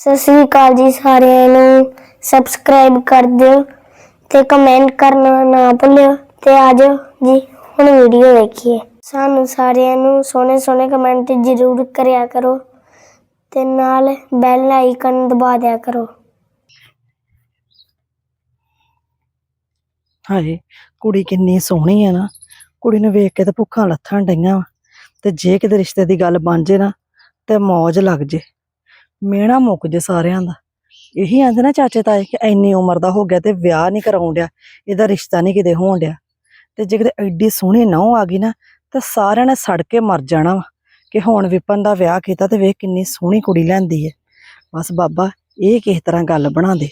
ਸਤਿ ਸ੍ਰੀ ਅਕਾਲ ਜੀ ਸਾਰਿਆਂ ਨੂੰ। ਸਬਸਕ੍ਰਾਈਬ ਕਰ ਦਿਓ ਤੇ ਕਮੈਂਟ ਕਰਨਾ ਨਾ ਭੁੱਲਿਓ। ਤੇ ਆਜੋ ਜੀ ਹੁਣ ਵੀਡੀਓ ਵੇਖੀਏ। ਸਾਨੂੰ ਸਾਰਿਆਂ ਨੂੰ ਸੋਹਣੇ ਸੋਹਣੇ ਕਮੈਂਟ ਜ਼ਰੂਰ ਕਰਿਆ ਕਰੋ ਤੇ ਨਾਲ ਬੈਲ ਆਈਕਨ ਦਬਾ ਦਿਆ ਕਰੋ। ਹਾਏ, ਕੁੜੀ ਕਿੰਨੀ ਸੋਹਣੀ ਆ ਨਾ। ਕੁੜੀ ਨੂੰ ਵੇਖ ਕੇ ਤਾਂ ਭੁੱਖਾਂ ਲੱਥਾਂ ਡਈਆਂ ਵਾ। ਤੇ ਜੇ ਕਿਤੇ ਰਿਸ਼ਤੇ ਦੀ ਗੱਲ ਬਣ ਜੇ ਨਾ, ਤੇ ਮੌਜ ਲੱਗ ਜੇ। ਮਿਹਣਾ ਮੁੱਕ ਜੇ ਸਾਰਿਆਂ ਦਾ। ਇਹੀ ਆਂਦੇ ਨਾ ਚਾਚੇ ਤਾਏ ਕਿ ਇੰਨੀ ਉਮਰ ਦਾ ਹੋ ਗਿਆ ਤੇ ਵਿਆਹ ਨਹੀਂ ਕਰਾਉਣ ਡਿਆ, ਇਹਦਾ ਰਿਸ਼ਤਾ ਨਹੀਂ ਕਿਤੇ ਹੋਣ ਡਿਆ। ਤੇ ਜੇ ਕਿਤੇ ਐਡੀ ਸੋਹਣੀ ਨਹੁੰ ਆ ਗਈ ਨਾ, ਤਾਂ ਸਾਰਿਆਂ ਨੇ ਸੜ ਕੇ ਮਰ ਜਾਣਾ ਵਾ ਕਿ ਹੁਣ ਵਿਪਨ ਦਾ ਵਿਆਹ ਕੀਤਾ ਤੇ ਵੇਖ ਕਿੰਨੀ ਸੋਹਣੀ ਕੁੜੀ ਲੈਂਦੀ ਹੈ ਬਸ ਬਾਬਾ, ਇਹ ਕਿਸ ਤਰ੍ਹਾਂ ਗੱਲ ਬਣਾ ਦੇ?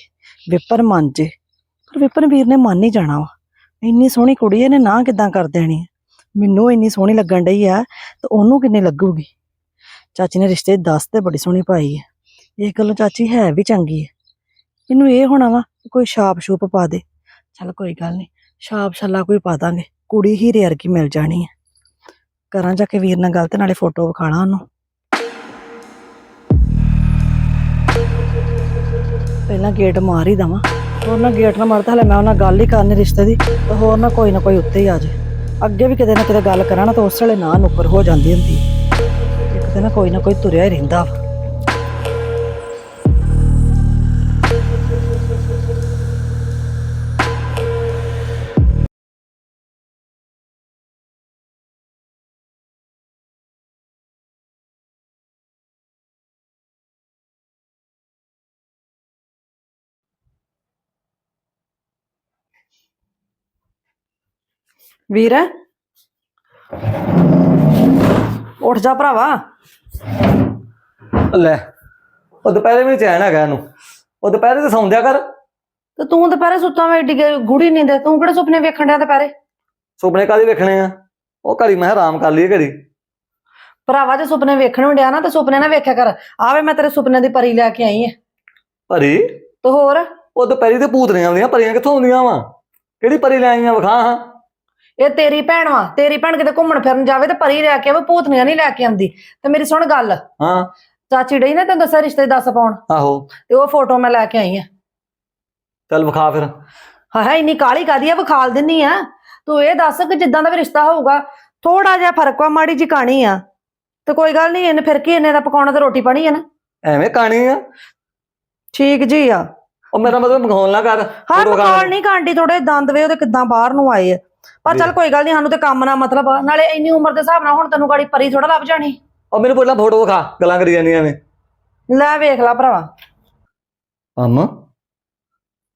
ਵਿਪਨ ਮੰਨ ਜੇ, ਪਰ ਵਿਪਨ ਵੀਰ ਨੇ ਮੰਨ ਹੀ ਜਾਣਾ ਵਾ। ਇੰਨੀ ਸੋਹਣੀ ਕੁੜੀ ਇਹਨੇ ਨਾ ਕਿਦਾਂ ਕਰ ਦੇਣੀ ਹੈ ਮੈਨੂੰ ਇੰਨੀ ਸੋਹਣੀ ਲੱਗਣ ਡਈ ਆ, ਤੇ ਉਹਨੂੰ ਕਿੰਨੀ ਲੱਗੂਗੀ? ਚਾਚੀ ਨੇ ਰਿਸ਼ਤੇ ਦੱਸ ਤੇ ਬੜੀ ਸੋਹਣੀ ਪਾਈ ਹੈ ਇਹ ਗੱਲੋਂ ਚਾਚੀ ਹੈ ਵੀ ਚੰਗੀ ਹੈ। ਇਹਨੂੰ ਇਹ ਹੋਣਾ ਵਾ ਕੋਈ ਛਾਪ ਛੂਪ ਪਾ ਦੇ। ਚੱਲ ਕੋਈ ਗੱਲ ਨਹੀਂ ਛਾਪ ਛੱਲਾ ਕੋਈ ਪਾ ਦਾਂਗੇ। ਕੁੜੀ ਹੀ ਰੇਰ ਕੀ ਮਿਲ ਜਾਣੀ ਹੈ। ਕਰਾਂ ਜਾ ਕੇ ਵੀਰ ਨਾਲ ਗੱਲ ਤੇ ਨਾਲੇ ਫੋਟੋ ਵਿਖਾਣਾ ਉਹਨੂੰ। ਪਹਿਲਾਂ ਗੇਟ ਮਾਰ ਹੀ ਦਵਾਂ। ਹੋਰ ਨਾ ਗੇਟ ਨਾ ਮਾਰਦਾ ਹਲੇ ਮੈਂ ਉਹਨਾਂ ਗੱਲ ਹੀ ਕਰਨੀ ਰਿਸ਼ਤੇ ਦੀ, ਤੇ ਹੋਰ ਨਾ ਕੋਈ ਨਾ ਕੋਈ ਉੱਤੇ ਹੀ ਆ ਜੇ। ਅੱਗੇ ਵੀ ਕਿਤੇ ਨਾ ਕਿਤੇ ਗੱਲ ਕਰਾਂ ਨਾ ਤਾਂ ਉਸ ਵੇਲੇ ਨਾ ਨੁੱਕਰ ਹੋ ਜਾਂਦੀ ਹੁੰਦੀ। ਇੱਕ ਦਿਨ ਕੋਈ ਨਾ ਕੋਈ ਤੁਰਿਆ ਹੀ ਰਹਿੰਦਾ ਵਾ। ਵੀਰ। ਉੱਠ ਜਾ ਭਰਾਵਾ। ਲੈ ਉਹ ਦੁਪਹਿਰੇ ਵੀ ਚੈਨ ਹੈਗਾ ਇਹਨੂੰ। ਉਹ ਦੁਪਹਿਰੇ ਤੇ ਸੌਂਦਿਆ ਕਰ। ਤੇ ਤੂੰ ਦੁਪਹਿਰੇ ਸੁੱਤਾ ਵੇ ਏਡੀ ਗੂੜੀ ਨੀਂਦ। ਹੈ ਤੂੰ ਕਿਹੜੇ ਸੁਪਨੇ ਵੇਖਣ ਡਿਆ ਦੁਪਹਿਰੇ? ਸੁਪਨੇ ਕਾਦੀ ਵੇਖਣੇ ਆ? ਉਹ ਘੜੀ ਮੈਂ ਆਰਾਮ ਕਰ ਲਈਏ ਘੜੀ। ਭਰਾਵਾ ਜੇ ਸੁਪਨੇ ਵੇਖਣ ਹੁੰਦਿਆ ਨਾ ਤੇ ਸੁਪਨੇ ਨਾ ਵੇਖਿਆ ਕਰ। ਆਵੇ ਮੈਂ ਤੇਰੇ ਸੁਪਨੇ ਦੀ ਪਰੀ ਲੈ ਕੇ ਆਈ ਐ ਭਰੀ ਤੇ ਹੋਰ? ਉਹ ਦੁਪਹਿਰੀ ਤੇ ਭੂਤਨੀਆਂ ਆਉਂਦੀਆਂ ਪਰੀਆਂ ਕਿੱਥੋਂ ਆਉਂਦੀਆਂ ਵਾ? ਕਿਹੜੀ ਪਰੀ ਲੈ ਆਈਆਂ ਵਿਖਾ ਹਾਂ। ਇਹ ਤੇਰੀ ਭੈਣ ਵਾ ਤੇਰੀ ਭੈਣ ਕਿਤੇ ਘੁੰਮਣ ਫਿਰਨ ਜਾਵੇ ਤੇ ਪਰੀ ਲੈ ਕੇ ਆਵੇ ਭੂਤਨੀਆਂ ਨਹੀਂ ਲੈ ਕੇ ਆਉਂਦੀ। ਤੇ ਮੇਰੀ ਸੁਣ ਗੱਲ। ਹਾਂ। ਚਾਚੀ ਡਈ ਨਾ ਤੈਨੂੰ ਦੱਸਿਆ ਰਿਸ਼ਤੇ ਦੱਸ ਪਾਉਣ? ਆਹੋ। ਤੇ ਉਹ ਫੋਟੋ ਮੈਂ ਲੈ ਕੇ ਆਈ ਆ। ਚੱਲ ਵਿਖਾ ਫਿਰ। ਹਾਂ ਹੈ ਇੰਨੀ ਕਾਲੀ ਕਾਦੀ ਆ ਵਿਖਾਲ ਦਿੰਨੀ ਆ। ਤੂੰ ਇਹ ਦੱਸ ਕਿ ਜਿੱਦਾਂ ਦਾ ਵੀ ਰਿਸ਼ਤਾ ਹੋਊਗਾ ਥੋੜਾ ਜਿਹਾ ਫ਼ਰਕ ਵਾ ਮਾੜੀ ਜੀ ਕਹਾਣੀ ਆ। ਤੇ ਕੋਈ ਗੱਲ ਨਹੀਂ ਇਹਨੇ ਫਿਰ ਕੀ ਇਹਨੇ ਦਾ ਪਕਾਉਣਾ ਤੇ ਰੋਟੀ ਪਾਣੀ ਆ ਨਾ। ਐਵੇਂ ਕਾਣੀ ਆ? ਠੀਕ ਜੀ ਆ। ਉਹ ਮੇਰਾ ਮਤਲਬ ਮਖੌਲ ਨਾ ਕਰ। ਹਾਂ ਪਕਾਉਣ ਨਹੀਂ ਕਾਂਡੀ ਥੋੜੇ ਦੰਦ ਵੇ ਉਹਦੇ ਕਿੱਦਾਂ ਬਾਹਰ ਨੂੰ ਆਏ ਆ। ਪਰ ਚੱਲ ਕੋਈ ਗੱਲ ਨਹੀਂ ਸਾਨੂੰ ਤੇ ਕੰਮ ਨਾਲ ਮਤਲਬ ਆ ਨਾਲੇ ਇੰਨੀ ਉਮਰ ਦੇ ਹਿਸਾਬ ਨਾਲ ਹੁਣ ਤੈਨੂੰ ਗਾੜੀ ਪਰੀ ਥੋੜਾ ਲੱਭ ਜਾਣੀ। ਉਹ ਮੈਨੂੰ ਪਹਿਲਾਂ ਫੋਟੋ ਵਿਖਾ ਗੱਲਾਂ ਕਰੀ ਜਾਂਦੀਆਂ ਐਵੇਂ ਲੈ ਵੇਖ ਲੈ ਭਰਾਵਾ। ਅੰਮ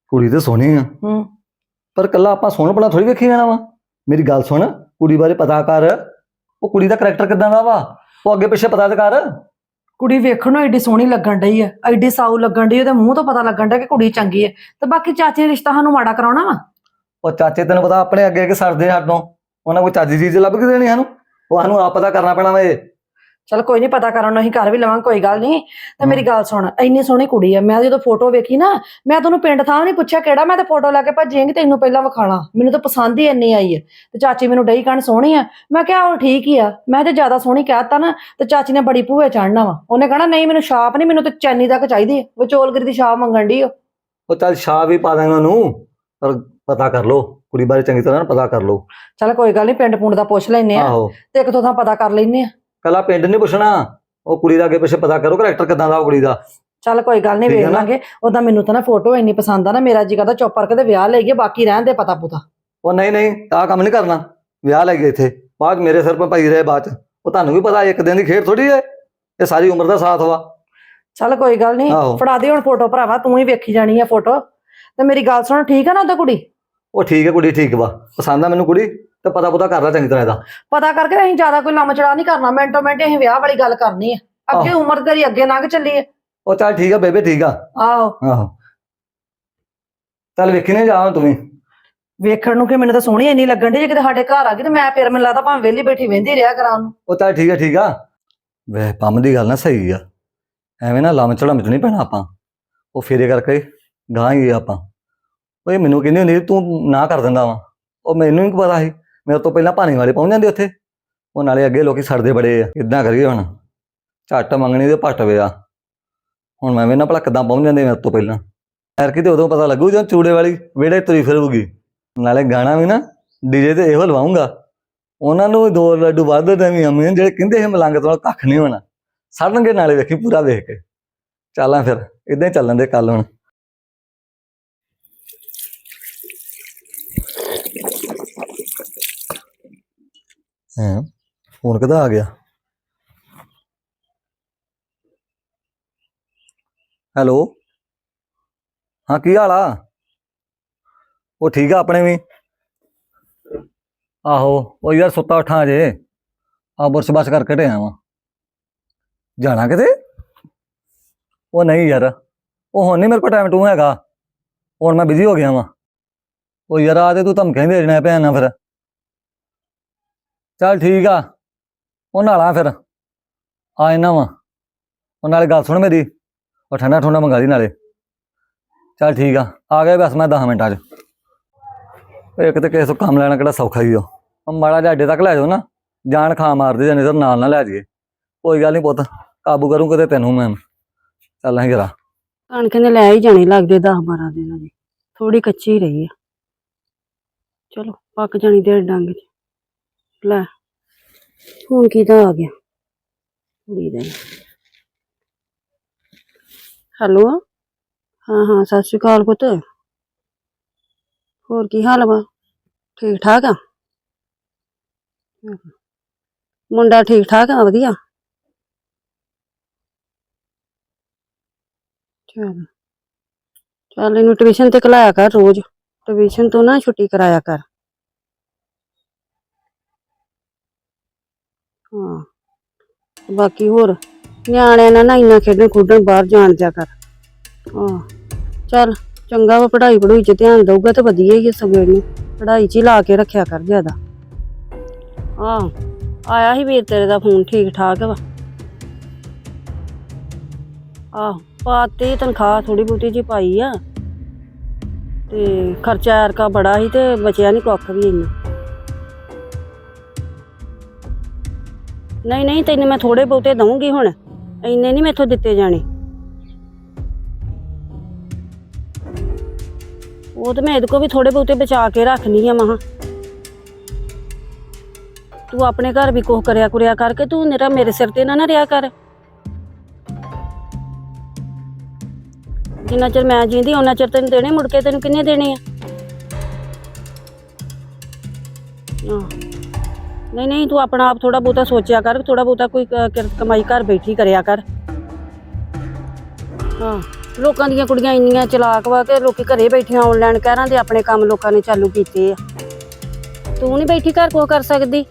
ਕੁੜੀ ਤੇ ਸੋਹਣੀ ਆ। ਹੂੰ। ਪਰ ਕੱਲਾ ਆਪਾਂ ਸੋਹਣਪਣਾ ਥੋੜੀ ਵੇਖੀ ਜਾਣਾ ਵਾ। ਮੇਰੀ ਗੱਲ ਸੁਣ ਕੁੜੀ ਬਾਰੇ ਪਤਾ ਕਰ। ਉਹ ਕੁੜੀ ਦਾ ਕਰੈਕਟਰ ਕਿਦਾਂ ਦਾ ਵਾ? ਉਹ ਅੱਗੇ ਪਿੱਛੇ ਪਤਾ ਤੇ ਕਰ। ਕੁੜੀ ਵੇਖਣ ਨੂੰ ਐਡੀ ਸੋਹਣੀ ਲੱਗਣ ਡਈ ਆ ਐਡੀ ਸਾਊ ਲੱਗਣ ਡਈ ਉਹਦੇ ਮੂੰਹ ਤੋਂ ਪਤਾ ਲੱਗਣ ਡਿਆ ਕਿ ਕੁੜੀ ਚੰਗੀ ਹੈ ਤੇ ਬਾਕੀ ਚਾਚੀ ਨੇ ਰਿਸ਼ਤਾ ਸਾਨੂੰ ਮਾੜਾ ਕਰਾਉਣਾ ਵਾ। ਉਹ ਚਾਚੇ ਤੈਨੂੰ ਪਤਾ ਆਪਣੇ ਅੱਗੇ ਅੱਗੇ ਸਰਦੇ ਸਾਡੋਂ ਉਹਨਾਂ ਕੋਈ ਚੱਜ ਚੀਜ਼ ਲੱਭ ਕੇ ਦੇਣੀ ਸਾਨੂੰ? ਉਹ ਸਾਨੂੰ ਆਪ ਪਤਾ ਕਰਨਾ ਪੈਣਾ ਵਾ ਚਲ ਕੋਈ ਨਹੀਂ ਪਤਾ ਕਰਨ ਨੂੰ ਅਸੀਂ ਕਰ ਵੀ ਲਵਾਂਗੇ ਕੋਈ ਗੱਲ ਨਹੀਂ। ਤੇ ਮੇਰੀ ਗੱਲ ਸੁਣ ਇੰਨੀ ਸੋਹਣੀ ਕੁੜੀ ਆ ਮੈਂ ਜਦੋਂ ਫੋਟੋ ਵੇਖੀ ਨਾ ਮੈਂ ਤੈਨੂੰ ਪਿੰਡ ਥਾਂ ਨਹੀਂ ਪੁੱਛਿਆ ਕਿਹੜਾ ਮੈਂ ਤੇ ਫੋਟੋ ਲੈ ਕੇ ਭੱਜੇਂਗੀ ਤੈਨੂੰ ਪਹਿਲਾਂ ਵਿਖਾਣਾ। ਮੈਨੂੰ ਤਾਂ ਪਸੰਦ ਹੀ ਇੰਨੀ ਆਈ ਹੈ ਤੇ ਚਾਚੀ ਮੈਨੂੰ ਡਈ ਕਣ ਸੋਹਣੀ ਆ। ਮੈਂ ਕਿਹਾ ਉਹ ਠੀਕ ਹੀ ਆ। ਮੈਂ ਤੇ ਜ਼ਿਆਦਾ ਸੋਹਣੀ ਕਹਿਤਾ ਨਾ ਤੇ ਚਾਚੀ ਨੇ ਬੜੀ ਭੂਏ ਚੜਨਾ ਵਾ। ਉਹਨੇ ਕਹਣਾ ਨਹੀਂ ਮੈਨੂੰ ਛਾਪ ਨਹੀਂ ਮੈਨੂੰ ਤੇ ਚੈਨੀ ਤੱਕ ਚਾਹੀਦੀ ਵਿਚੋਲਗਰੀ ਦੀ ਛਾਪ ਮੰਗਣ ਦੀ ਉਹ ਚੱਲ ਸ਼ਾਹ ਵੀ ਪਾ ਦਾਂਗਾ ਉਹਨੂੰ ਪਰ ਪਤਾ ਕਰ ਲੋ ਕੁੜੀ ਬਾਰੇ ਚੰਗੀ ਤਰ੍ਹਾਂ ਪਤਾ ਕਰ ਲੋ ਚਲ ਕੋਈ ਗੱਲ ਨਹੀਂ ਪਿੰਡ ਪੁੰਡ ਦਾ ਪੁੱਛ ਲੈਨੇ ਆ। ਆਹੋ। ਤੇ ਇੱਕ ਦੋ ਥਾਂ ਪਤਾ ਕਰ ਲੈਨੇ ਆ। ਕੱਲਾ ਪਿੰਡ ਨਹੀਂ ਪੁੱਛਣਾ ਉਹ ਕੁੜੀ ਦਾ ਅੱਗੇ ਪਿੱਛੇ ਪਤਾ ਕਰੋ ਕਰੈਕਟਰ ਕਿਦਾਂ ਦਾ ਉਹ ਕੁੜੀ ਦਾ। ਚੱਲ ਕੋਈ ਗੱਲ ਨਹੀਂ ਠੀਕ ਵੇਖ ਹੈ ਨਾ? ਲਾਂਗੇ ਉਹਦਾ ਮੈਨੂੰ ਤਾਂ ਨਾ ਫੋਟੋ ਇੰਨੀ ਪਸੰਦ ਆ ਨਾ ਮੇਰਾ ਜੀ ਕਰਦਾ ਚੁੱਪ ਕਰਕੇ ਤੇ ਵਿਆਹ ਲੈ ਗਏ ਬਾਕੀ ਰਹਿਣ ਦੇ ਪਤਾ ਪੁਤਾ। ਉਹ ਨਹੀਂ ਨਹੀਂ ਆਹ ਕੰਮ ਨਹੀਂ ਕਰਨਾ। ਵਿਆਹ ਲੈ ਗਏ ਇੱਥੇ। ਬਾਅਦ 'ਚ ਮੇਰੇ ਸਿਰ 'ਤੇ ਪਈ ਰਹੇ ਬਾਅਦ ਚ। ਉਹ ਤੁਹਾਨੂੰ ਵੀ ਪਤਾ ਇੱਕ ਦਿਨ ਦੀ ਖੇਡ ਥੋੜੀ ਹੈ। ਇਹ ਸਾਰੀ ਉਮਰ ਦਾ ਸਾਥ ਵਾ। ਚੱਲ ਕੋਈ ਗੱਲ ਨਹੀਂ ਆਹੋ। ਫੜਾ ਦੇ ਹੁਣ ਫੋਟੋ ਭਰਾਵਾ ਤੂੰ ਹੀ ਵੇਖੀ ਜਾਣੀ ਆ ਫੋਟੋ। ਤੇ ਮੇਰੀ ਗੱਲ ਸੁਣ ਠੀਕ ਆ ਨਾ ਉਹਦਾ ਕੁੜੀ? ਉਹ ਠੀਕ ਹੈ ਕੁੜੀ ਠੀਕ ਵਾ। ਪਸੰਦ ਆ ਮੈਨੂੰ ਕੁੜੀ ਤੇ ਪਤਾ ਪੁਤਾ ਕਰਦਾ ਚੰਗੀ ਤਰ੍ਹਾਂ ਇਹਦਾ। ਪਤਾ ਕਰਕੇ ਅਸੀਂ ਜ਼ਿਆਦਾ ਕੋਈ ਲੰਮ ਚੜਾ ਨਹੀਂ ਕਰਨਾ। ਮਿੰਟੋ ਮਿੰਟ ਅਸੀਂ ਵਿਆਹ ਵਾਲੀ ਗੱਲ ਕਰਨੀ ਆ। ਅੱਗੇ ਉਮਰ ਤੇਰੀ ਅੱਗੇ ਲੰਘ ਚੱਲੀ ਆ। ਉਹ ਚੱਲ ਠੀਕ ਆ ਬੇਬੇ ਠੀਕ ਆ। ਆਹੋ। ਆਹੋ। ਚੱਲ ਵੇਖੀ ਨੇ ਜਾ ਤੂੰ ਵੀ। ਵੇਖਣ ਨੂੰ ਕਿ ਮੈਨੂੰ ਤਾਂ ਸੋਹਣੀ ਇੰਨੀ ਲੱਗਣ ਦੀ ਜੇ ਕਿਤੇ ਸਾਡੇ ਘਰ ਆ ਗਈ ਤੇ ਮੈਂ ਫਿਰ ਮੈਨੂੰ ਲੱਗਦਾ ਭਾਵੇਂ ਵਿਹਲੀ ਬੈਠੀ ਵਹਿੰਦੀ ਰਿਹਾ ਕਰਾਂ ਉਹਨੂੰ। ਉਹ ਚੱਲ ਠੀਕ ਆ ਠੀਕ ਆ। ਵੇ ਪੰਮ ਦੀ ਗੱਲ ਨਾ ਸਹੀ ਆ। ਐਵੇਂ ਨਾ ਲੰਮ ਚੜਮ ਚ ਨਹੀਂ ਪੈਣਾ ਆਪਾਂ। ਉਹ ਫੇਰੇ ਕਰਕੇ ਗਾਂ ਹੀ ਆਪਾਂ। ਉਹ ਇਹ ਮੈਨੂੰ ਕਹਿੰਦੀ ਹੁੰਦੀ ਸੀ, ਤੂੰ ਨਾ ਕਰ ਦਿੰਦਾ ਵਾ। ਉਹ ਮੈਨੂੰ ਹੀ ਪਤਾ ਸੀ। ਮੇਰੇ ਤੋਂ ਪਹਿਲਾਂ ਪਾਣੀ ਵਾਲੇ ਪਹੁੰਚ ਜਾਂਦੇ ਉੱਥੇ। ਉਹ ਨਾਲੇ ਅੱਗੇ ਲੋਕੀ ਸੜਦੇ ਬੜੇ ਆ। ਕਿੱਦਾਂ ਕਰੀਏ ਹੁਣ। ਝੱਟ ਮੰਗਣੀ ਤੇ ਪੱਟ ਵਿਆ ਹੁਣ ਮੈਂ ਵੇਨਾ ਭਲਾ ਕਿੱਦਾਂ ਪਹੁੰਚ ਜਾਂਦੇ ਮੇਰੇ ਤੋਂ ਪਹਿਲਾਂ। ਯਾਰ ਕਿਤੇ ਉਦੋਂ ਪਤਾ ਲੱਗੂ ਜਦੋਂ ਚੂੜੇ ਵਾਲੀ ਵਿਹੜੇ ਤੁਰੀ ਫਿਰੂਗੀ। ਨਾਲੇ ਗਾਣਾ ਵੀ ਨਾ ਡੀਜੇ ਤੇ ਇਹੋ ਲਵਾਉਂਗਾ ਉਹਨਾਂ ਨੂੰ ਦੋ ਲੱਡੂ ਵੱਧ ਦੇਵੀਂ ਅੰਮੀ ਜਿਹੜੇ ਕਹਿੰਦੇ ਇਹ ਮਲੰਗ ਤੋਂ ਕੱਖ ਨਹੀਂ ਹੋਣਾ। ਸੜਨਗੇ ਨਾਲੇ ਵੇਖੀ ਪੂਰਾ ਵੇਖ ਕੇ। ਚੱਲਾਂ ਫਿਰ। ਇਦਾਂ ਹੀ ਚੱਲਣ ਦੇ ਕੱਲ ਹੁਣ। ਹਾਂ, ਫੋਨ ਕਿਦਾ ਆ ਗਿਆ? ਹੈਲੋ? ਹਾਂ, ਕੀ ਹਾਲ ਆ? ਉਹ ਠੀਕ ਆ ਆਪਣੇ ਵੀ? ਆਹੋ, ਉਹ ਯਾਰ ਸੁੱਤਾ ਉੱਠਾਂ ਜੇ ਆ ਬੁਰਸ਼ ਬਸ ਕਰਕੇ ਟਿਆ ਵਾਂ ਜਾਣਾ ਕਿਤੇ? ਉਹ ਨਹੀਂ ਯਾਰ, ਉਹ ਹੁਣ ਨਹੀਂ ਮੇਰੇ ਕੋਲ ਟਾਈਮ ਟੂ ਹੈਗਾ। ਹੁਣ ਮੈਂ ਬਿਜ਼ੀ ਹੋ ਗਿਆ ਵਾਂ। ਉਹ ਯਾਰ ਆ ਤੇ ਤੂੰ ਧਮਕੀਆਂ ਦੇ ਦੇਣਾ ਪਿਆ ਨਾ ਫਿਰ। ਚੱਲ ਠੀਕ ਆ। ਉਹ ਨਾਲਾ ਫਿਰ। ਆ ਇਹਨਾਂ ਵਾ। ਉਹ ਨਾਲੇ ਗੱਲ ਸੁਣ ਮੇਰੀ। ਉਹ ਠੰਡਾ ਠੰਡਾ ਮੰਗਾ ਦੀ ਨਾਲੇ। ਚੱਲ ਠੀਕ ਆ। ਆ ਗਿਆ ਬਸ ਮੈਂ 10 ਮਿੰਟਾਂ 'ਚ। ਇੱਕ ਤੇ ਕਿਸੇ ਤੋਂ ਕੰਮ ਲੈਣਾ ਕਿਹੜਾ ਸੌਖਾ ਹੀ ਉਹ ਉਹ ਮਾੜਾ ਜਿਹਾ ਅੱਡੇ ਤੱਕ ਲੈ ਜਾਓ ਨਾ। ਜਾਨ ਖਾ ਮਾਰਦੇ ਜਾਂ ਨਹੀਂ ਨਾਲ ਨਾ ਲੈ ਜਾਈਏ। ਕੋਈ ਗੱਲ ਨਹੀਂ ਪੁੱਤ। ਕਾਬੂ ਕਰੂੰ ਕਿਤੇ ਤੈਨੂੰ ਮੈਂ। ਚੱਲ ਅਸੀਂ ਜਰਾ ਕਣਕ ਨੇ ਲੈ ਹੀ ਜਾਣੀ ਲੱਗਦੇ 10 12 ਦਿਨ ਅਜੇ ਥੋੜੀ ਕੱਚੀ ਰਹੀ ਆ। ਚਲੋ, ਪੱਕ ਜਾਣੀ ਤੇ ਡੰਗ ਚ। ਲੈ, ਹੁਣ ਕਿਹਦਾ ਆ ਗਿਆ? ਕੁੜੀ ਦਾ ਹੈਲੋ? ਹਾਂ ਹਾਂ, ਸਤਿ ਸ਼੍ਰੀ ਅਕਾਲ ਪੁੱਤ। ਹੋਰ ਕੀ ਹਾਲ ਵਾ? ਠੀਕ ਠਾਕ ਆ? ਹਮ। ਮੁੰਡਾ ਠੀਕ ਠਾਕ ਆ, ਵਧੀਆ? ਚਲ। ਚੱਲ ਇਹਨੂੰ ਟਿਊਸ਼ਨ ਤੇ ਕਲਾਇਆ ਕਰ ਰੋਜ਼। ਟਿਊਸ਼ਨ ਤੋਂ ਨਾ ਛੁੱਟੀ ਹਾਂ। ਬਾਕੀ ਹੋਰ, ਨਿਆਣਿਆਂ ਨਾਲ ਨਾ ਇੰਨਾ ਖੇਡਣ ਖੁੱਡਣ ਬਾਹਰ ਜਾਣ ਜਾ ਕਰ। ਹਾਂ। ਚੱਲ, ਚੰਗਾ ਵਾ ਪੜ੍ਹਾਈ ਪੜੂਈ ਚ ਧਿਆਨ ਦਊਗਾ ਤੇ ਵਧੀਆ ਹੀ ਆ ਸਗੋਂ ਇਹਨੂੰ। ਪੜ੍ਹਾਈ ਚ ਹੀ ਲਾ ਕੇ ਰੱਖਿਆ ਕਰ ਜ਼ਿਆਦਾ। ਹਾਂ। ਆਇਆ ਸੀ ਵੀਰ ਤੇਰੇ ਦਾ ਫੋਨ ਠੀਕ ਠਾਕ ਵਾ। ਆਹ, ਪਾਤੀ ਤਨਖਾਹ ਥੋੜੀ ਬਹੁਤੀ ਜੀ ਪਾਈ ਆ। ਤੇ ਖਰਚਾ ਐਰਕਾ ਬੜਾ ਸੀ ਤੇ ਬਚਿਆ ਨਹੀਂ ਕੁੱਖ ਵੀ ਇੰਨਾ। ਨਹੀਂ ਨਹੀਂ, ਤੈਨੂੰ ਮੈਂ ਥੋੜੇ ਬਹੁਤੇ ਦਊਂਗੀ ਹੁਣ। ਇੰਨੇ ਨਹੀਂ ਮੈਥੋਂ ਦਿੱਤੇ ਜਾਣੇ। ਉਹ ਤੇ ਮੈਂ ਇਹਦੇ ਕੋ ਵੀ ਥੋੜੇ ਬਹੁਤੇ ਬਚਾ ਕੇ ਰੱਖਣੀ ਆ, ਮਹਾ। ਤੂੰ ਆਪਣੇ ਘਰ ਵੀ ਕੁਛ ਕਰਿਆ ਕੁਰਿਆ ਕਰਕੇ ਤੂੰ ਮੇਰਾ, ਮੇਰੇ ਸਿਰ ਤੇ ਨਾ ਨਾ ਰਿਆ ਕਰ। ਜਿੰਨਾ ਚਿਰ ਮੈਂ ਜੀਂਦੀ ਉਹਨਾਂ ਚਿਰ ਤੈਨੂੰ ਦੇਣੇ, ਮੁੜ ਕੇ ਤੈਨੂੰ ਕਿੰਨੇ ਦੇਣੇ ਆ? ਆਹ। ਨਹੀਂ ਨਹੀਂ, ਤੂੰ ਆਪਣਾ ਆਪ ਥੋੜਾ ਬਹੁਤਾ ਸੋਚਿਆ ਕਰ ਥੋੜਾ ਬਹੁਤਾ ਕੋਈ ਕ- ਕਿਰਤ ਕਮਾਈ ਘਰ ਬੈਠੀ ਕਰਿਆ ਕਰ। ਹਾਂ, ਲੋਕਾਂ ਦੀਆਂ ਕੁੜੀਆਂ ਇੰਨੀਆਂ ਚਲਾਕ ਵਾ ਕਿ ਲੋਕੀ ਘਰੇ ਬੈਠੀਆਂ ਆਨਲਾਈਨ ਕਹਿਰਾਂ ਦੇ ਆਪਣੇ ਕੰਮ ਲੋਕਾਂ ਨੇ ਚਾਲੂ ਕੀਤੇ ਆ। ਤੂੰ ਨਹੀਂ ਬੈਠੀ ਘਰ ਕੋ ਕਰ ਸਕਦੀ?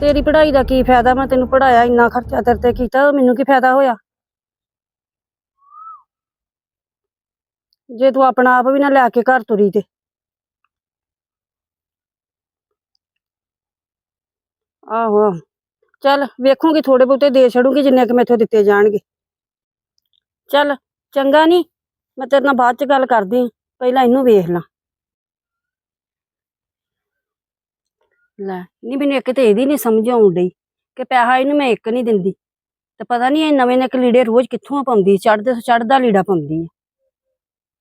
ਤੇਰੀ ਪੜ੍ਹਾਈ ਦਾ ਕੀ ਫਾਇਦਾ? ਮੈਂ ਤੈਨੂੰ ਪੜਾਇਆ ਇੰਨਾ ਖਰਚਾ ਤੇਰੇ ਤੇ ਕੀਤਾ, ਮੈਨੂੰ ਕੀ ਫਾਇਦਾ ਹੋਇਆ? ਜੇ ਤੂੰ ਆਪਣਾ ਆਪ ਵੀ ਨਾ ਲੈ ਕੇ ਘਰ ਤੁਰੀ ਤੇ। ਆਹੋ ਆਹੋ। ਚੱਲ, ਵੇਖੂਗੀ ਥੋੜੇ ਬਹੁਤੇ ਦੇ ਛੜੂਗੀ ਜਿੰਨੇ ਕਿ ਮੈਥੋਂ ਦਿੱਤੇ ਜਾਣਗੇ। ਚੱਲ, ਚੰਗਾ ਨਹੀਂ ਮੈਂ ਤੇਰੇ ਨਾਲ ਬਾਅਦ ਚ ਗੱਲ ਕਰਦੀ ਆਂ। ਪਹਿਲਾਂ ਇਹਨੂੰ ਵੇਖ ਲਾਂ। ਲੈ ਨਹੀਂ ਮੈਨੂੰ ਇੱਕ ਤੇ ਇਹਦੀ ਨਹੀਂ ਸਮਝ ਆਉਣ ਡਈ, ਕਿ ਪੈਸਾ ਇਹਨੂੰ ਮੈਂ ਇੱਕ ਨਹੀਂ ਦਿੰਦੀ। ਤੇ ਪਤਾ ਨਹੀਂ ਇਹ ਨਵੇਂ ਨਵੇਂ ਲੀੜੇ ਰੋਜ਼ ਕਿੱਥੋਂ ਪਾਉਂਦੀ ਚੜਦੇ ਚੜਦਾ ਲੀੜਾ ਪਾਉਂਦੀ ਆ।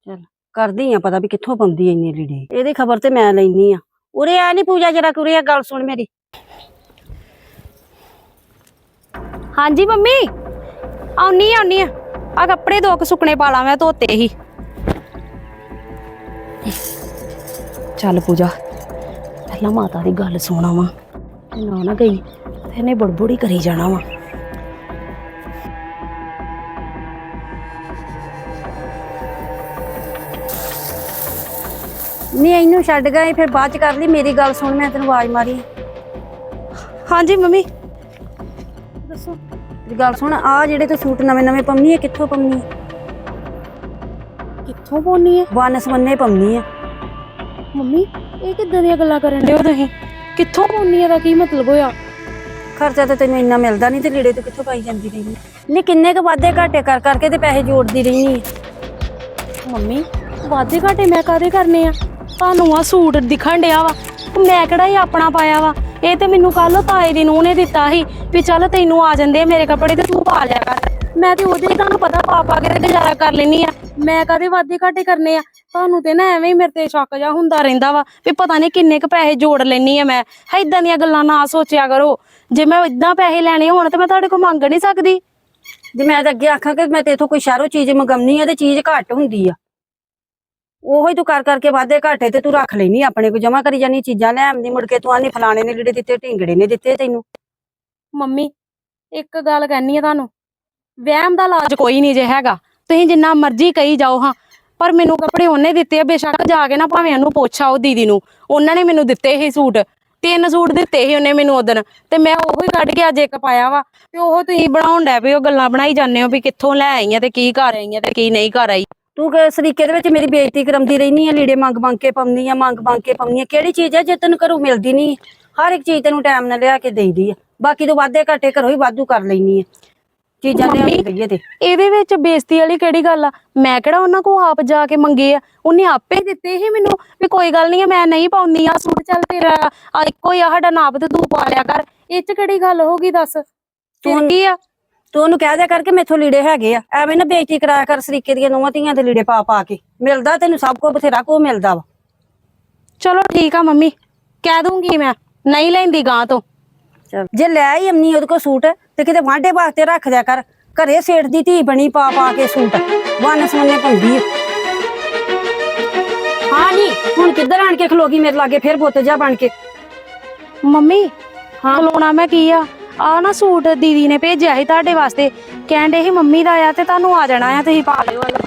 ਚੱਲ, ਕਰਦੀ ਆ ਪਤਾ ਵੀ ਕਿੱਥੋਂ ਪਾਉਂਦੀ ਐ ਇੰਨੇ ਲੀੜੇ। ਇਹਦੀ ਖਬਰ ਤੇ ਮੈਂ ਲੈਣੀ ਆ। ਉਰੇ ਆ ਨਹੀਂ ਪੂਜਾ, ਜਰਾ ਕੁਰੇ ਆ, ਗੱਲ ਸੁਣ ਮੇਰੀ। ਹਾਂਜੀ ਮੰਮੀ। ਆਉਣੀ ਆਉਣੀ ਆ। ਆ ਕੱਪੜੇ ਦੋ ਕੁ ਸੁੱਕਣੇ ਪਾ ਲਾ ਮੈਂ ਧੋਤੇ ਹੀ। ਚੱਲ ਪੂਜਾ ਪਹਿਲਾਂ ਮਾਤਾ ਦੀ ਗੱਲ ਸੁਣਾ ਵਾ ਨਾ ਨਾ ਗਈ ਤੇ ਇਹਨੇ ਬੜਬੜੀ ਕਰੀ ਜਾਣਾ ਵਾ। ਨਹੀਂ ਇਹਨੂੰ ਛੱਡ ਗਏ ਫਿਰ ਬਾਅਦ ਚ ਕਰ ਲਈ। ਮੇਰੀ ਗੱਲ ਸੁਣ ਮੈਂ ਤੈਨੂੰ ਆਵਾਜ਼ ਮਾਰੀ। ਹਾਂਜੀ ਮੰਮੀ। ਦੱਸੋ? ਗੱਲ ਸੁਣ ਆ ਜਿਹੜੇ ਤੂੰ ਸੂਟ ਨਵੇਂ ਨਵੇਂ ਪਾਉਣੀ ਹੈ ਕਿੱਥੋਂ ਹੈ ਕਿੱਥੋਂ ਪਾਉਣੀ ਆ? ਵਨ ਸਵੰਨੇ ਪਾਉਣੀ ਹੈ ਮੰਮੀ ਇਹ ਕਿੱਦਾਂ ਦੀਆਂ ਗੱਲਾਂ ਕਰਨ ਦਿਓ ਤੁਸੀਂ? ਕਿੱਥੋਂ ਪਾਉਣੀ ਆ ਦਾ ਕੀ ਮਤਲਬ ਹੋਇਆ? ਖਰਚਾ ਤਾਂ ਤੈਨੂੰ ਇੰਨਾ ਮਿਲਦਾ ਨਹੀਂ ਤੇ ਲੀੜੇ ਤੂੰ ਕਿੱਥੋਂ ਪਾਈ ਜਾਂਦੀ ਰਹੀ? ਨਹੀਂ ਕਿੰਨੇ ਕ ਵਾਧੇ ਘਾਟੇ ਕਰ ਕਰਕੇ ਤੇ ਪੈਸੇ ਜੋੜਦੀ ਰਹੀ ਹੈ ਮੰਮੀ ਵਾਧੇ ਘਾਟੇ ਮੈਂ ਕਾਦੇ ਕਰਨੇ ਆ? ਤੁਹਾਨੂੰ ਆ ਸੂਟ ਦਿਖਣ ਡਿਆ ਵਾ ਮੈਂ ਕਿਹੜਾ ਇਹ ਆਪਣਾ ਪਾਇਆ ਵਾ? ਇਹ ਤੇ ਮੈਨੂੰ ਕੱਲ ਤਾਏ ਦੀ ਨੂੰਹ ਨੇ ਦਿੱਤਾ ਸੀ ਵੀ ਚੱਲ ਤੈਨੂੰ ਆ ਜਾਂਦੇ ਆ ਮੇਰੇ ਕੱਪੜੇ ਤੇ ਤੂੰ ਪਾ ਲਿਆ ਕਰ। ਮੈਂ ਤੇ ਉਹਦੇ ਹੀ ਤੁਹਾਨੂੰ ਪਤਾ ਪਾਪਾ ਕੇ ਤੇ ਗੁਜ਼ਾਰਾ ਕਰ ਲੈਣੀ ਆ। ਮੈਂ ਕਦੇ ਵਾਧੇ ਘਾਟੇ ਕਰਨੇ ਆ? ਤੁਹਾਨੂੰ ਤੇ ਨਾ ਐਵੇਂ ਹੀ ਮੇਰੇ ਤੇ ਸ਼ੱਕ ਜਾ ਹੁੰਦਾ ਰਹਿੰਦਾ ਵਾ ਵੀ ਪਤਾ ਨਹੀਂ ਕਿੰਨੇ ਕ ਪੈਸੇ ਜੋੜ ਲੈਣੀ ਆ ਮੈਂ। ਇਦਾਂ ਦੀਆਂ ਗੱਲਾਂ ਨਾ ਸੋਚਿਆ ਕਰੋ। ਜੇ ਮੈਂ ਇਦਾਂ ਪੈਸੇ ਲੈਣੇ ਹੋਣ ਤੇ ਮੈਂ ਤੁਹਾਡੇ ਕੋਲ ਮੰਗ ਨਹੀਂ ਸਕਦੀ। ਜੇ ਮੈਂ ਤਾਂ ਅੱਗੇ ਆਖਾਂ ਕਿ ਮੈਂ ਤੇਥੋਂ ਕੋਈ ਸ਼ਹਿਰੋਂ ਚੀਜ਼ ਮੰਗਮਨੀ ਆ ਤੇ ਚੀਜ਼ ਘੱਟ ਹੁੰਦੀ ਆ। ਉਹੋ ਤੂੰ ਕਰ ਕਰਕੇ ਵਾਧੇ ਘਾਟੇ ਤੇ ਤੂੰ ਰੱਖ ਲੈਣੀ ਆਪਣੇ ਕੋ ਜਮਾ ਕਰੀ ਜਾਨੀ ਚੀਜ਼ਾਂ ਲੈ ਆਉਂਦੀ, ਮੁੜ ਕੇ ਤੂੰ ਆਨੀ ਫਲਾਣੇ ਨੇ ਲੀੜੇ ਦਿੱਤੇ, ਢਿੰਗੜੇ ਨੇ ਦਿੱਤੇ ਤੈਨੂੰ। ਮੰਮੀ, ਇੱਕ ਗੱਲ ਕਹਿਣੀ ਆ ਤੁਹਾਨੂੰ, ਵਹਿਮ ਦਾ ਇਲਾਜ ਕੋਈ ਨਹੀਂ ਜੇ ਹੈਗਾ, ਤੁਸੀਂ ਜਿੰਨਾ ਮਰਜ਼ੀ ਕਹੀ ਜਾਓ ਹਾਂ, ਪਰ ਮੈਨੂੰ ਕੱਪੜੇ ਉਹਨੇ ਦਿੱਤੇ ਆ, ਬੇਸ਼ੱਕ ਜਾ ਕੇ ਨਾ ਭਾਵੇਂ ਉਹਨੂੰ ਪੁੱਛਾ ਉਹ ਦੀਦੀ ਨੂੰ, ਉਹਨਾਂ ਨੇ ਮੈਨੂੰ ਦਿੱਤੇ ਇਹ ਸੂਟ, ਤਿੰਨ ਸੂਟ ਦਿੱਤੇ ਸੀ ਉਹਨੇ ਮੈਨੂੰ ਉਦਣ ਤੇ ਮੈਂ ਉਹੋ ਹੀ ਕੱਢ ਕੇ ਅੱਜ ਇੱਕ ਪਾਇਆ ਵਾ, ਤੇ ਉਹ ਤੁਸੀਂ ਬਣਾਉਣ ਡੈ ਪਏ ਉਹ ਗੱਲਾਂ ਬਣਾਈ ਜਾਂਦੇ ਹੋ ਵੀ ਕਿੱਥੋਂ ਲੈ ਆਈਆਂ ਤੇ ਕੀ ਘਰ ਆਈਆਂ ਤੇ ਕੀ ਨਹੀਂ ਕਰ ਆਈ। ਤੂੰ ਕਿ ਸਰੀਕੇ ਦੇ ਵਿੱਚ ਮੇਰੀ ਬੇਇੱਜ਼ਤੀ ਕਰਾਉਂਦੀ ਰਹਿਨੀ ਆ ਲੀੜੇ ਮੰਗ ਮੰਗ ਕੇ ਪਾਉਂਦੀ ਆ ਮੰਗ ਮੰਗ ਕੇ ਪਾਉਂਦੀ ਆ। ਕਿਹੜੀ ਚੀਜ਼ ਆ ਜੇ ਤੈਨੂੰ ਘਰੋਂ ਮਿਲਦੀ ਨਹੀਂ ਹਰ ਇੱਕ ਚੀਜ਼ ਤੈਨੂੰ ਟਾਈਮ ਨਾਲ ਲਿਆ ਕੇ ਦੇਈਦੀ ਆ। ਬਾਕੀ ਤੂੰ ਵਾਧੇ ਘਾਟੇ ਘਰੋਂ ਹੀ ਵਾਧੂ ਕਰ ਲੈਨੀ ਆ। ਚੀਜ਼ਾਂ ਲਿਆ ਕੇ ਦਈਏ ਤੇ। ਇਹਦੇ ਵਿੱਚ ਬੇਇੱਜ਼ਤੀ ਵਾਲੀ ਕਿਹੜੀ ਗੱਲ ਆ? ਮੈਂ ਕਿਹੜਾ ਉਹਨਾਂ ਕੋ ਆਪ ਜਾ ਕੇ ਮੰਗੇ ਆ? ਉਹਨੇ ਆਪੇ ਦਿੱਤੇ ਸੀ ਮੈਨੂੰ ਵੀ ਕੋਈ ਗੱਲ ਨਹੀਂ ਮੈਂ ਨਹੀਂ ਪਾਉਂਦੀ ਆ। ਸੂਟ ਚੱਲ ਤੇਰਾ ਆ ਇੱਕੋ ਹੀ ਆ ਸਾਡਾ ਨਾਪ ਤੇ ਤੂੰ ਪਾ ਲਿਆ ਕਰ। ਇਹ ਚ ਕਿਹੜੀ ਗੱਲ ਹੋ ਗਈ ਦੱਸ? ਤੂੰ ਕੀ ਆ? ਤੂੰ ਉਹਨੂੰ ਕਹਿ ਦਿਆ ਕਰਕੇ ਮੈਥੋਂ ਲੀੜੇ ਹੈਗੇ ਆ। ਐਵੇਂ ਨਾ ਬੇਇੱਜ਼ਤੀ ਕਰਾਇਆ ਕਰ ਸਰੀਕੇ ਦੀਆਂ ਨੂੰਹਾਂ ਧੀਆਂ ਦੇ ਲੀੜੇ ਪਾ ਪਾ ਕੇ। ਮਿਲਦਾ ਤੈਨੂੰ ਸਭ ਕੋ ਬਥੇਰਾ ਕੋ ਮਿਲਦਾ ਵਾ। ਚਲੋ ਠੀਕ ਆ ਮੰਮੀ ਕਹਿ ਦੂੰਗੀ ਮੈਂ। ਨਹੀਂ ਲੈਂਦੀ ਗਾਂ ਤੋਂ। ਚੱਲ। ਜੇ ਲੈ ਹੀ ਅੰਨੀ ਉਹਦੇ ਕੋ ਸੂਟ ਤੇ ਕਿਤੇ ਵਾਂਡੇ ਵਾਸਤੇ ਰੱਖ ਦਿਆ ਕਰ। ਘਰੇ ਸੇਠ ਦੀ ਧੀ ਬਣੀ ਪਾ ਪਾ ਕੇ ਸੂਟ। ਵਨ ਸੋਨੇ ਪਾਉਂਦੀ ਆ ਹਾਂ ਜੀ ਹੁਣ ਕਿੱਧਰ ਆਣ ਕੇ ਖਲੋਗੀ ਮੇਰੇ ਲਾਗੇ? ਫਿਰ ਬੁੱਤ ਜਾ ਬਣ ਕੇ। ਮੰਮੀ ਹਾਂ। ਖਲੋਣਾ ਮੈਂ ਕੀ ਆ? ਆ ਨਾ ਸੂਟ ਦੀਦੀ ਨੇ ਭੇਜਿਆ ਸੀ ਤੁਹਾਡੇ ਵਾਸਤੇ। ਕਹਿੰਦੇ ਸੀ ਮੰਮੀ ਦਾ ਆ ਤੇ ਤੁਹਾਨੂੰ ਆ ਜਾਣਾ ਆ, ਤੁਸੀਂ ਪਾ ਲਿਓ ਵਾਲਾ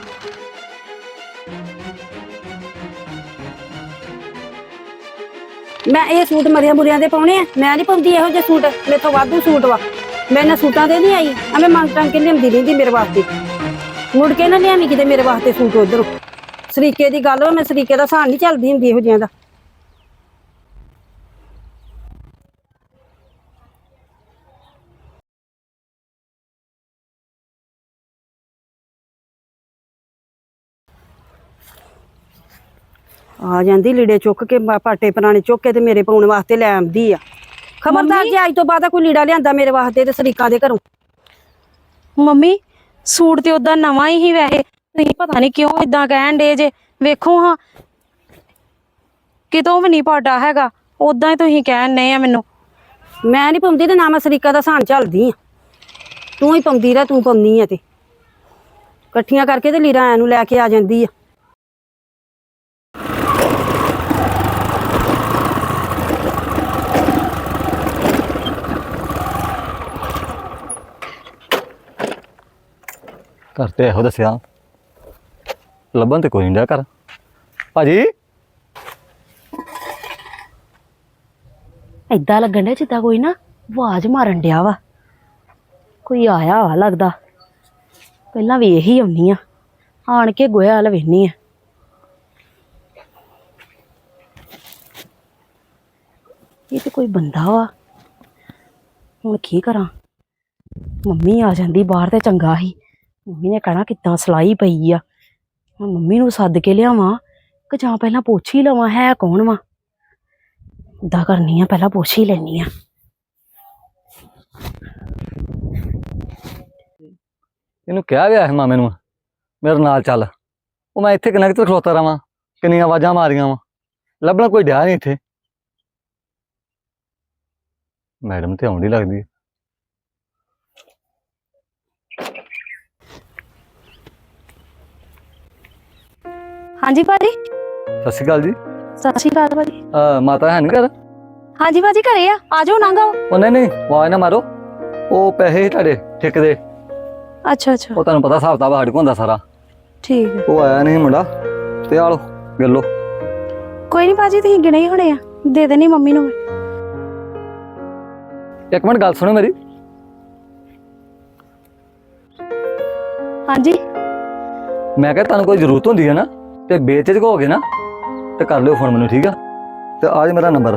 ਮੈਂ ਇਹ ਸੂਟ ਮਰਿਆਂ ਬੁਰਿਆਂ ਦੇ ਪਾਉਣੇ ਆ, ਮੈਂ ਨਹੀਂ ਪਾਉਂਦੀ ਇਹੋ ਜਿਹੇ ਸੂਟ, ਮੇਥੋਂ ਵਾਧੂ ਸੂਟ ਵਾ। ਮੈਂ ਇਹਨਾਂ ਸੂਟਾਂ ਦੇ ਨਹੀਂ ਆਈ ਐਵੇਂ ਮੰਗ ਟੰਗ ਕੇ ਲਿਆਂਦੀ ਰਹਿੰਦੀ ਮੇਰੇ ਵਾਸਤੇ। ਮੁੜ ਕੇ ਨਾ ਲਿਆਵੀਂ ਕਿਤੇ ਮੇਰੇ ਵਾਸਤੇ ਸੂਟ ਉਧਰੋਂ। ਸਰੀਕੇ ਦੀ ਗੱਲ ਵਾ, ਮੈਂ ਸਰੀਕੇ ਦਾ ਸਾਨ ਨਹੀਂ ਚੱਲਦੀ ਹੁੰਦੀ ਇਹੋ ਜਿਹਿਆਂ ਦਾ। ਆ ਜਾਂਦੀ ਲੀੜੇ ਚੁੱਕ ਕੇ ਪਾ- ਪਾਟੇ ਪੁਰਾਣੇ ਚੁੱਕ ਕੇ ਤੇ ਮੇਰੇ ਪਾਉਣ ਵਾਸਤੇ ਲੈ ਆਉਂਦੀ ਆ। ਖਬਰਦਾਰ ਜੇ ਅੱਜ ਤੋਂ ਬਾਅਦ ਕੋਈ ਲੀੜਾ ਲਿਆਂਦਾ ਮੇਰੇ ਵਾਸਤੇ ਤੇ ਸਰੀਕਾ ਦੇ ਘਰੋਂ। ਮੰਮੀ ਸੂਟ ਤੇ ਉਦਾਂ ਨਵਾਂ ਹੀ ਸੀ ਵੈਸੇ। ਤੁਸੀਂ ਪਤਾ ਨਹੀਂ ਕਿਉਂ ਇਦਾਂ ਕਹਿਣ ਡੇ ਜੇ। ਵੇਖੋ ਹਾਂ ਕਿਤੋਂ ਵੀ ਨਹੀਂ ਪਾਟਾ ਹੈਗਾ। ਉਦਾਂ ਹੀ ਤੁਸੀਂ ਕਹਿਣ ਨੇ ਆ ਮੈਨੂੰ। ਮੈਂ ਨਹੀਂ ਪਾਉਂਦੀ ਤੇ ਨਾ ਮੈਂ ਸਰੀਕਾ ਦਾ ਸਾਨ ਚੱਲਦੀ ਆ। ਤੂੰ ਹੀ ਪਾਉਂਦੀ ਰਹਿ ਤੂੰ ਪਾਉਂਦੀ ਆ ਤੇ। ਇਕੱਠੀਆਂ ਕਰਕੇ ਤੇ ਲੀੜਾ ਐ ਨੂੰ ਲੈ ਕੇ ਆ ਜਾਂਦੀ ਆ। ਘਰ ਤੇ ਇਹੋ ਦੱਸਿਆ। ਲੱਭਣ ਤੇ ਕੋਈ ਨਹੀਂ ਡਿਆ ਕਰ ਭਾਜੀ? ਏਦਾਂ ਲੱਗਣ ਡਿਆ ਜਿੱਦਾਂ ਕੋਈ ਨਾ ਆਵਾਜ਼ ਮਾਰਨ ਡਿਆ ਵਾ। ਕੋਈ ਆਇਆ ਵਾ ਲੱਗਦਾ। ਪਹਿਲਾਂ ਵੇਖ ਹੀ ਆਉਣੀ ਆ। ਆਣ ਕੇ ਗੋਇਆ ਵਾਲ ਵੇਖਨੀ ਆ। ਇਹ ਤੇ ਕੋਈ ਬੰਦਾ ਵਾ। ਹੁਣ ਕੀ ਕਰਾਂ? ਮੰਮੀ ਆ ਜਾਂਦੀ ਬਾਹਰ ਤੇ ਚੰਗਾ ਸੀ। ਮੰਮੀ ਨੇ ਕਹਿਣਾ ਕਿੱਦਾਂ ਸਲਾਈ ਪਈ ਆ। ਹੁਣ ਮੰਮੀ ਨੂੰ ਸੱਦ ਕੇ ਲਿਆਵਾਂ ਕਿ ਜਾਂ ਪਹਿਲਾਂ ਪੁੱਛ ਹੀ ਲਵਾਂ ਹੈ ਕੌਣ ਵਾ। ਦਾ ਕਰਨੀ ਆ, ਪਹਿਲਾਂ ਪੁੱਛ ਹੀ ਲੈਣੀ ਆ। ਇਹਨੂੰ ਕਿਹਾ ਗਿਆ ਹੈ ਮਾਮੇ ਨੂੰ, ਮੇਰੇ ਨਾਲ ਚੱਲ। ਉਹ ਮੈਂ ਇੱਥੇ ਕਿੰਨਾ ਕਿਤੇ ਖਲੋਤਾ ਰਵਾਂ, ਕਿੰਨੀਆਂ ਆਵਾਜ਼ਾਂ ਮਾਰੀਆਂ ਵਾ। ਲੱਭਣਾ ਕੋਈ ਡਿਆ ਨਹੀਂ ਇੱਥੇ। ਮੈਡਮ ਤੇ ਆਉਂਦੀ ਲੱਗਦੀ ਹੈ ਹਾਂਜੀ ਭਾਜੀ। ਸਤਿ ਸ਼੍ਰੀ ਅਕਾਲ ਜੀ। ਸਤਿ ਸ਼੍ਰੀ ਅਕਾਲ ਭਾਜੀ। ਅਹ ਮਾਤਾ ਹੈ ਨਹੀਂ ਘਰ? ਹਾਂਜੀ ਭਾਜੀ ਘਰੇ ਆ। ਆ ਜਾਓ ਨੰਗਾਓ ਉਹ ਨਹੀਂ ਨਹੀਂ ਆਵਾਜ਼ ਨਾ ਮਾਰੋ। ਉਹ ਪੈਸੇ ਸੀ ਤੁਹਾਡੇ ਠੇਕੇ ਦੇ। ਅੱਛਾ ਅੱਛਾ। ਉਹ ਤੁਹਾਨੂੰ ਪਤਾ ਹਿਸਾਬ ਕਿਤਾਬ ਸਾਡੇ ਕੋਲ ਹੁੰਦਾ ਸਾਰਾ। ਠੀਕ ਹੈ। ਉਹ ਆਇਆ ਨਹੀਂ ਮੁੰਡਾ। ਤੇ ਆ ਲੋ ਗੱਲੋ ਕੋਈ ਨਹੀਂ ਭਾਜੀ ਤੁਸੀਂ ਗਿਣੇ ਹੀ ਹੋਣੇ ਆ। ਦੇ ਦੇਣੀ ਮੰਮੀ ਨੂੰ ਮੈਂ। ਇੱਕ ਮਿੰਟ ਗੱਲ ਸੁਣੋ ਮੇਰੀ। ਹਾਂਜੀ। ਮੈਂ ਕਿਹਾ ਤੁਹਾਨੂੰ ਕੋਈ ਜ਼ਰੂਰਤ ਹੁੰਦੀ ਹੈ ਨਾ? ਤੇ ਬੇਚਿਜਕ ਹੋ ਗਏ ਨਾ ਤੇ ਕਰ ਲਿਓ ਫੋਨ ਮੈਨੂੰ ਠੀਕ ਆ? ਤੇ ਆਜ ਮੇਰਾ ਨੰਬਰ।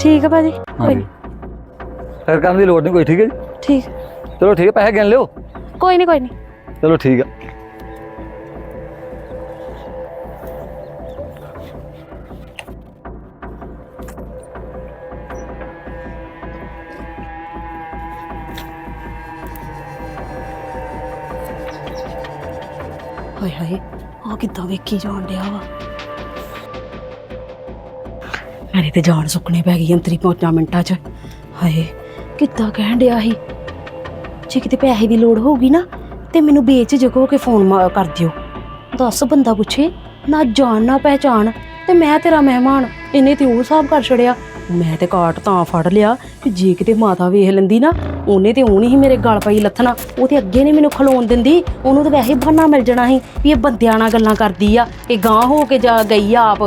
ਠੀਕ ਹੈ ਭਾਜੀ ਕੋਈ ਹਾਂਜੀ। ਨੀ, ਫਿਰ ਕਰਨ ਦੀ ਲੋੜ ਨਹੀਂ ਕੋਈ ਠੀਕ ਹੈ ਜੀ? ਠੀਕ। ਚਲੋ ਠੀਕ ਹੈ ਪੈਸੇ ਗਿਣ ਲਿਓ। ਕੋਈ ਨਹੀਂ ਕੋਈ ਨਹੀਂ। ਚਲੋ ਠੀਕ ਆ। ਹਾਏ ਹਾਏ ਆ ਕਿੱਦਾਂ ਵੇਖੀ ਜਾਣ ਡਿਆ ਵਾ। ਮੇਰੇ ਤੇ ਜਾਨ ਸੁੱਕਣੇ ਪੈ ਗਈ ਅੰਤਰੀ ਪਹੁੰਚਾ ਮਿੰਟਾਂ 'ਚ। ਹਾਏ, ਕਿੱਦਾਂ ਕਹਿਣ ਡਿਆ ਸੀ। ਜੇ ਕਿਤੇ ਪੈਸੇ ਦੀ ਲੋੜ ਹੋਊਗੀ ਨਾ, ਤੇ ਮੈਨੂੰ ਵੇਚ ਜਗੋ ਕੇ ਫੋਨ ਮਾ- ਕਰ ਦਿਓ। ਦੱਸ ਬੰਦਾ ਪੁੱਛੇ, ਨਾ ਜਾਣ, ਨਾ ਪਹਿਚਾਣ, ਤੇ ਮੈਂ ਤੇਰਾ ਮਹਿਮਾਨ, ਇਹਨੇ ਤੇ ਉਹ ਹਿਸਾਬ ਕਰ ਛੜਿਆ। ਮੈਂ ਤੇ ਕਾਟ ਤਾਂ ਫੜ ਲਿਆ, ਕਿ ਜੇ ਕਿਤੇ ਮਾਤਾ ਵੇਖ ਲੈਂਦੀ ਨਾ ਉਹਨੇ ਤੇ ਉਹ ਹੀ ਮੇਰੇ ਗਲ ਪਾਈ ਲੱਥਣਾ। ਉਹ ਤੇ ਅੱਗੇ ਨਹੀਂ ਮੈਨੂੰ ਖਲੋਣ ਦਿੰਦੀ। ਉਹਨੂੰ ਤਾਂ ਵੈਸੇ ਬਹਾਨਾ ਮਿਲ ਜਾਣਾ ਸੀ ਵੀ ਇਹ ਬੰਦਿਆਂ ਨਾਲ ਗੱਲਾਂ ਕਰਦੀ ਆ, ਇਹ ਗਾਂ ਹੋ ਕੇ ਜਾ ਗਈ ਆ ਆਪ।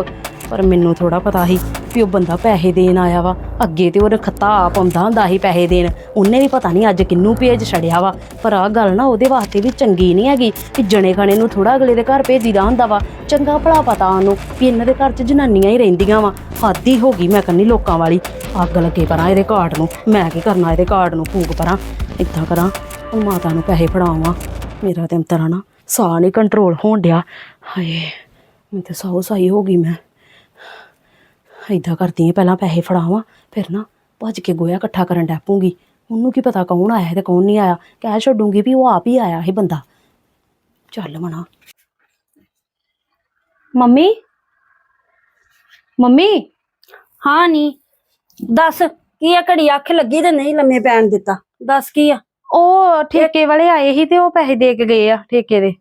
ਪਰ ਮੈਨੂੰ ਥੋੜਾ ਪਤਾ ਸੀ ਵੀ ਉਹ ਬੰਦਾ ਪੈਸੇ ਦੇਣ ਆਇਆ ਵਾ। ਅੱਗੇ ਤੇ ਉਹ ਰਖਤਾ ਆਪ ਆਉਂਦਾ ਹੁੰਦਾ ਸੀ ਪੈਸੇ ਦੇਣ। ਉਹਨੇ ਵੀ ਪਤਾ ਨਹੀਂ ਅੱਜ ਕਿੰਨੂੰ ਭੇਜ ਛੜਿਆ ਵਾ। ਪਰ ਆ ਗੱਲ ਨਾ ਉਹਦੇ ਵਾਸਤੇ ਵੀ ਚੰਗੀ ਨਹੀਂ ਹੈਗੀ ਕਿ ਜਣੇ ਖਾਣੇ ਨੂੰ ਥੋੜਾ ਅਗਲੇ ਦੇ ਘਰ ਭੇਜੀਦਾ ਹੁੰਦਾ ਵਾ। ਚੰਗਾ ਭਲਾ ਪਤਾ ਉਹਨੂੰ ਵੀ ਇਹਨਾਂ ਦੇ ਘਰ 'ਚ ਜਨਾਨੀਆਂ ਹੀ ਰਹਿੰਦੀਆਂ ਵਾ। ਹੱਦ ਹੀ ਹੋ ਗਈ ਮੈਂ ਕੰਨੀ ਲੋਕਾਂ ਵਾਲੀ। ਅੱਗ ਲੱਗੇ ਪਰਾਂ ਇਹਦੇ ਕਾਰਡ ਨੂੰ। ਮੈਂ ਕੀ ਕਰਨਾ ਇਹਦੇ ਕਾਰਡ ਨੂੰ ਫੂਕ ਪਰਾਂ। ਇੱਦਾਂ ਕਰਾਂ ਉਹ ਮਾਤਾ ਨੂੰ ਪੈਸੇ ਫੜਾਵਾਂ। ਮੇਰਾ ਤੇ ਅੰਤਰਾ ਨਾ ਸਾਹ ਨਹੀਂ ਕੰਟਰੋਲ ਹੋਣ ਡਿਆ। ਹਾਏ ਮੈਂ ਤੇ ਸਾਹ ਸਾਈ ਹੋ ਗਈ ਮੈਂ। ਏਦਾਂ ਕਰਦੀ ਆ ਪਹਿਲਾਂ ਪੈਸੇ ਫੜਾਵਾਂ ਫਿਰ ਨਾ ਭੱਜ ਕੇ ਗੋਇਆ ਇਕੱਠਾ ਕਰਨ ਡੈ ਪੂੰਗੀ ਉਹਨੂੰ ਕੀ ਪਤਾ ਕੌਣ ਆਇਆ ਤੇ ਕੌਣ ਨਹੀਂ ਆਇਆ। ਕਹਿ ਛੱਡੂੰਗੀ ਵੀ ਉਹ ਆਪ ਹੀ ਆਇਆ ਇਹ ਬੰਦਾ। ਚੱਲ ਮਣਾ ਮੰਮੀ? ਮੰਮੀ? ਹਾਂ ਨਹੀਂ ਦੱਸ ਕੀ ਆ ਘੜੀ ਅੱਖ ਲੱਗੀ ਤੇ ਨਹੀਂ ਲੰਮੇ ਪੈਣ ਦਿੱਤਾ? ਦੱਸ ਕੀ ਆ? ਉਹ ਠੇਕੇ ਵਾਲੇ ਆਏ ਸੀ ਤੇ ਉਹ ਪੈਸੇ ਦੇ ਕੇ ਗਏ ਆ ਠੇਕੇ ਦੇ।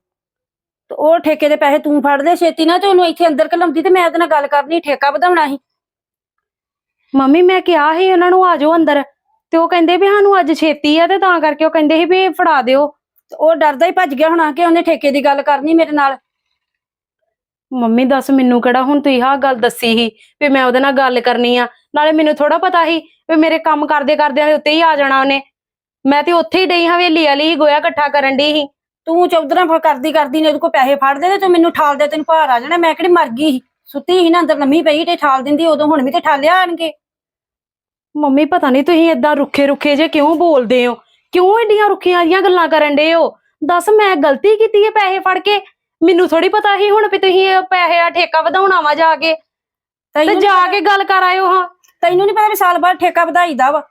ਤੇ ਉਹ ਠੇਕੇ ਦੇ ਪੈਸੇ ਤੂੰ ਫੜ ਦੇ ਛੇਤੀ ਨਾ ਤੇ ਉਹਨੂੰ ਇੱਥੇ ਅੰਦਰ ਘਲਮਦੀ ਤੇ ਮੈਂ ਉਹਦੇ ਨਾਲ ਗੱਲ ਕਰਨੀ ਠੇਕਾ ਵਧਾਉਣਾ ਸੀ। ਮੰਮੀ ਮੈਂ ਕਿਹਾ ਸੀ ਉਹਨਾਂ ਨੂੰ ਆ ਜਾਓ ਅੰਦਰ ਤੇ ਉਹ ਕਹਿੰਦੇ ਵੀ ਸਾਨੂੰ ਅੱਜ ਛੇਤੀ ਆ ਤੇ ਤਾਂ ਕਰਕੇ ਉਹ ਕਹਿੰਦੇ ਸੀ ਵੀ ਫੜਾ ਦਿਓ। ਉਹ ਡਰਦਾ ਹੀ ਭੱਜ ਗਿਆ ਹੋਣਾ ਕਿ ਉਹਨੇ ਠੇਕੇ ਦੀ ਗੱਲ ਕਰਨੀ ਮੇਰੇ ਨਾਲ। ਮੰਮੀ ਦੱਸ ਮੈਨੂੰ ਕਿਹੜਾ ਹੁਣ ਤੁਸੀਂ ਆਹ ਗੱਲ ਦੱਸੀ ਸੀ ਵੀ ਮੈਂ ਉਹਦੇ ਨਾਲ ਗੱਲ ਕਰਨੀ ਆ। ਨਾਲੇ ਮੈਨੂੰ ਥੋੜਾ ਪਤਾ ਸੀ ਵੀ ਮੇਰੇ ਕੰਮ ਕਰਦੇ ਕਰਦਿਆਂ ਦੇ ਉੱਤੇ ਹੀ ਆ ਜਾਣਾ ਉਹਨੇ। ਮੈਂ ਤੇ ਉੱਥੇ ਹੀ ਡਈ ਹਵੇਲੀ ਵਾਲੀ ਹੀ ਗੋਇਆ ਇਕੱਠਾ ਕਰਨ ਡਈ ਸੀ। ਤੂੰ ਚੌਧਰਾਂ ਕਰਦੀ ਕਰਦੀ ਨੇ ਉਹਦੇ ਕੋਲ ਪੈਸੇ ਫੜ ਦੇ ਤੇ ਤੂੰ ਮੈਨੂੰ ਠਾਲ ਦੇ ਤੈਨੂੰ ਭਾਰ ਆ ਜਾਣਾ ਮੈਂ ਕਿਹੜੀ ਮਰ ਗਈ ਸੀ। ਸੁੱਤੀ ਸੀ ਨਾ ਅੰਦਰ ਲੰਮੀ ਪਈ ਤੇ ਠਾਲ ਦਿੰਦੀ ਉਦੋਂ ਹੁਣ ਵੀ ਤੇ ਠਾਲਿਆ ਆਣਗੇ। ਮੰਮੀ ਪਤਾ ਨਹੀਂ ਤੁਸੀਂ ਏਦਾਂ ਰੁੱਖੇ ਰੁੱਖੇ ਜੇ ਕਿਉਂ ਬੋਲਦੇ ਹੋ? ਕਿਉਂ ਏਡੀਆਂ ਰੁੱਖੀਆਂ ਜੀਆਂ ਗੱਲਾਂ ਕਰਨ ਡੇ ਹੋ? ਦੱਸ ਮੈਂ ਗਲਤੀ ਕੀਤੀ ਹੈ ਪੈਸੇ ਫੜ ਕੇ? ਮੈਨੂੰ ਥੋੜੀ ਪਤਾ ਸੀ ਹੁਣ ਵੀ ਤੁਸੀਂ ਇਹ ਪੈਸੇ ਆ ਠੇਕਾ ਵਧਾਉਣਾ ਵਾ ਜਾ ਕੇ। ਤੇ ਤੈਨੂੰ ਜਾ ਕੇ ਗੱਲ ਕਰ ਆਇਓ ਹਾਂ। ਤੈਨੂੰ ਨਹੀਂ ਪਤਾ ਵੀ ਸਾਲ ਬਾਅਦ ਠੇਕਾ ਵਧਾਈਦਾ ਵਾ।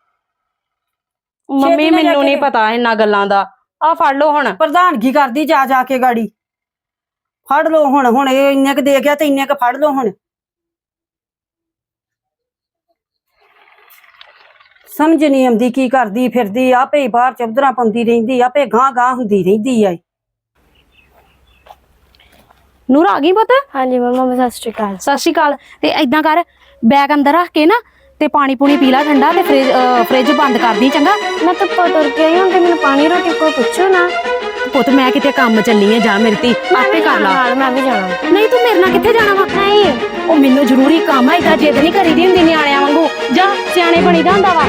ਮੰਮੀ ਨਾਲ ਜਾ ਮੈਨੂੰ ਕੇ ਨਹੀਂ। ਪਤਾ ਇਹਨਾਂ ਗੱਲਾਂ ਦਾ। ਆ ਫੜ ਲਓ ਹੁਣ। ਪ੍ਰਧਾਨਗੀ ਕਰਦੀ ਜਾ ਜਾ ਕੇ ਗਾੜੀ। ਫੜ ਲਓ ਹੁਣ ਹੁਣ ਇਹ ਇੰਨੇ ਕ ਦੇ ਗਿਆ ਤੇ ਇੰਨੇ ਕ ਫੜ ਲਓ ਹੁਣ। ਸਮਝ ਨਹੀਂ ਆਉਂਦੀ ਕੀ ਕਰਦੀ ਫਿਰਦੀ ਆਪੇ ਹੀ ਬਾਹਰ ਚੌਧਰਾਂ ਪਾਉਂਦੀ ਰਹਿੰਦੀ ਆਪੇ ਗਾਂ ਗਾਂ ਹੁੰਦੀ ਰਹਿੰਦੀ ਆ ਨੂਰ ਆ ਗਈ ਪੁੱਤ? ਹਾਂਜੀ ਮੰਮਾ ਸਤਿ ਸ਼੍ਰੀ ਅਕਾਲ। ਸਤਿ ਸ਼੍ਰੀ ਅਕਾਲ। ਤੇ ਐਦਾਂ ਕਰ ਬੈਗ ਅੰਦਰ ਰੱਖ ਕੇ ਨਾ ਤੇ ਪਾਣੀ ਪੂਣੀ ਪੀ ਲੈ ਠੰਡਾ ਤੇ ਫ੍ਰਿਜ ਫ੍ਰਿਜ ਬੰਦ ਕਰ ਦੀ ਚੰਗਾ? ਮੈਂ ਤਾਂ ਤੁਰ ਕੇ ਆਈ ਹਾਂ ਤੇ ਮੈਨੂੰ ਪਾਣੀ ਰੋਟੀ ਕੋਈ ਪੁੱਛੋ ਨਾ। ਪੁੱਤ ਮੈਂ ਕਿਤੇ ਕੰਮ ਚੱਲੀ ਆ ਜਾ ਮੇਰੀ ਧੀ ਆਪੇ ਕਰ ਲਾ। ਨਾਲ ਮੈਂ ਵੀ ਜਾਣਾ। ਨਹੀਂ ਤੂੰ ਮੇਰੇ ਨਾਲ ਕਿੱਥੇ ਜਾਣਾ ਵਾ? ਨਹੀਂ। ਉਹ ਮੈਨੂੰ ਜ਼ਰੂਰੀ ਕੰਮ ਆ ਏਦਾਂ ਜਿੱਦ ਨਹੀਂ ਕਰੀਦੀ ਹੁੰਦੀ ਨਿਆਣਿਆਂ ਵਾਂਗੂ। ਜਾ ਸਿਆਣੇ ਬਣੀਦਾ ਹੁੰਦਾ ਵਾ।